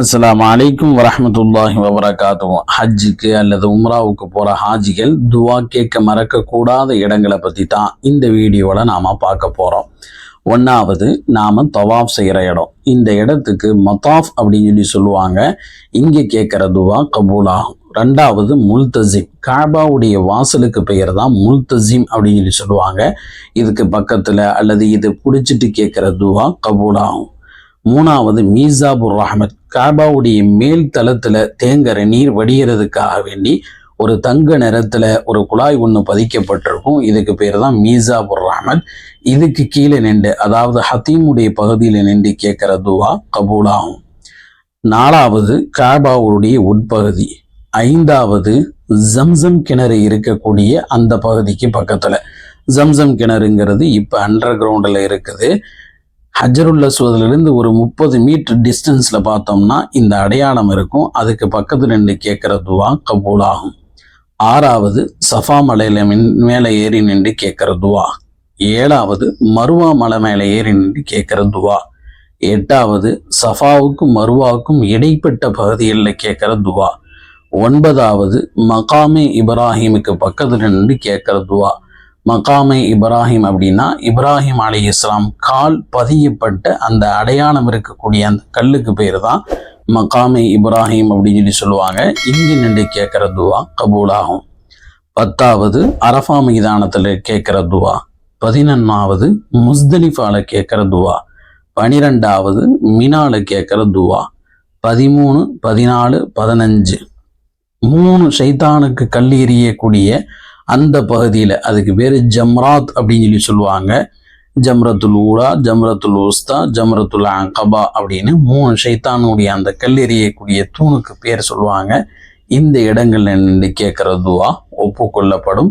அஸ்லாம் அலைக்கும் வரமத்துல்லாஹி வபரகாத்துஹு. ஹஜ்ஜுக்கு அல்லது உம்ராவுக்கு போகிற ஹாஜிகள் துவா கேட்க மறக்கக்கூடாத இடங்களை பற்றி தான் இந்த வீடியோவில் நாம் பார்க்க போகிறோம் ஒன்றாவது நாம் தவாஃப் செய்கிற இடம். இந்த இடத்துக்கு மத்தாஃப் அப்படின்னு சொல்லி சொல்லுவாங்க. இங்கே கேட்குற துவா கபூலாகும். ரெண்டாவது முல்தசிம் காபாவுடைய வாசலுக்கு பெயர் தான் முல்தசிம் அப்படின்னு சொல்லி சொல்லுவாங்க. இதுக்கு பக்கத்தில் அல்லது இது பிடிச்சிட்டு கேட்குற துவா கபூலாகும். மூணாவது மீசாபுர் ரஹமத். காபாவுடைய மேல் தளத்துல தேங்குற நீர் வடிகிறதுக்காக வேண்டி ஒரு தங்க நிறத்துல ஒரு குழாய் ஒன்று பதிக்கப்பட்டிருக்கும். இதுக்கு பேர் தான் மீசாபுர் ரஹமத். இதுக்கு கீழே நின்று அதாவது ஹத்தீமுடைய பகுதியில் நின்று கேட்குற துவா கபூலாகும். நாலாவது காபாவுடைய உட்பகுதி. ஐந்தாவது ஜம்சம் கிணறு இருக்கக்கூடிய அந்த பகுதிக்கு பக்கத்துல. ஜம்சம் கிணறுங்கிறது இப்போ அண்டர் கிரவுண்டில் இருக்குது. ஹஜருல் அஸ்வதிலிருந்து ஒரு முப்பது மீட்டர் டிஸ்டன்ஸில் பார்த்தோம்னா இந்த அடையாளம் இருக்கும். அதுக்கு பக்கத்தில் நின்று கேட்குற துவா கபூலாகும். ஆறாவது சஃபா மலையில் மின் மேலே ஏறி நின்று கேட்குற துவா. ஏழாவது மருவா மலை மேலே ஏறி நின்று கேட்குற துவா. எட்டாவது சஃபாவுக்கும் மருவாவுக்கும் இடைப்பட்ட பகுதிகளில் கேட்குற துவா. ஒன்பதாவது மகாமே இப்ராஹிமுக்கு பக்கத்தில் நின்று கேட்குற துவா. மகாமை இப்ராஹிம் அப்படின்னா இப்ராஹிம் அலி இஸ்லாம் கால் பதியப்பட்ட அந்த அடையாளம் இருக்கக்கூடிய அந்த கல்லுக்கு பேர் தான் மகாமை இப்ராஹிம் அப்படின்னு சொல்லி சொல்லுவாங்க. இங்கு நின்று கேட்குற துவா கபூலாகும். பத்தாவது அரஃபா மைதானத்தில் கேட்குற துவா. பதினொன்னாவது முஸ்தலிஃபால கேட்குற துவா. பனிரெண்டாவது மினால கேட்குற துவா. பதிமூணு பதினாலு பதினஞ்சு. மூணு சைத்தானுக்கு கல் எறியக்கூடிய அந்த பகுதியில் அதுக்கு பேர் ஜம்ராத் அப்படின்னு சொல்லி சொல்லுவாங்க. ஜம்ரத்துல் ஊடா ஜம்ரத்துல் உஸ்தா ஜம்ரத்துல் அங்கபா அப்படின்னு மூணு ஷைத்தானுடைய அந்த கல்லெறியக்கூடிய தூணுக்கு பேர் சொல்லுவாங்க. இந்த இடங்கள்ல நின்று கேட்குற துவா ஒப்புக்கொள்ளப்படும்.